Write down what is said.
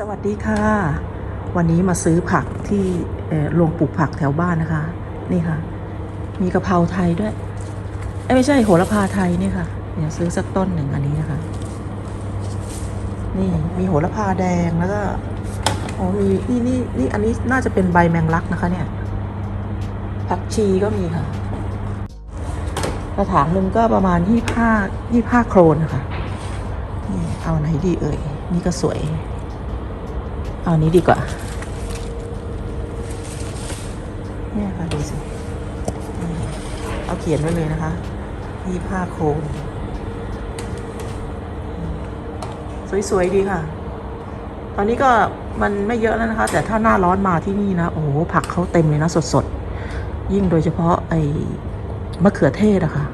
สวัสดีค่ะ วันนี้มาซื้อผักที่โรงปลูกผักแถวบ้านนะคะ นี่ค่ะ มีกะเพราไทยด้วยเอ้ยไม่ใช่โหระพาไทยนี่ค่ะเดี๋ยวซื้อสักต้นหนึ่งอันนี้นะคะ นี่มีโหระพาแดงแล้วก็โอ้มีนี่นี่นี่อันนี้น่าจะเป็นใบแมงลักนะคะ เนี่ยผักชีก็มีค่ะกระถางหนึ่งก็ประมาณยี่ห้ายี่ห้าโครนนะคะนี่เอาไหนดีเอ่ยนี่ก็สวย เอานี้ดีกว่า เนี่ยค่ะดูสิเอาเขียนไว้เลยนะคะยี่ห้าโครนสวยๆดีค่ะ ตอนนี้ก็มันไม่เยอะแล้วนะคะ แต่ถ้าหน้าร้อนมาที่นี่นะ โอ้โหผักเขาเต็มเลยนะสดๆ ยิ่งโดยเฉพาะไอ้มะเขือเทศอะค่ะ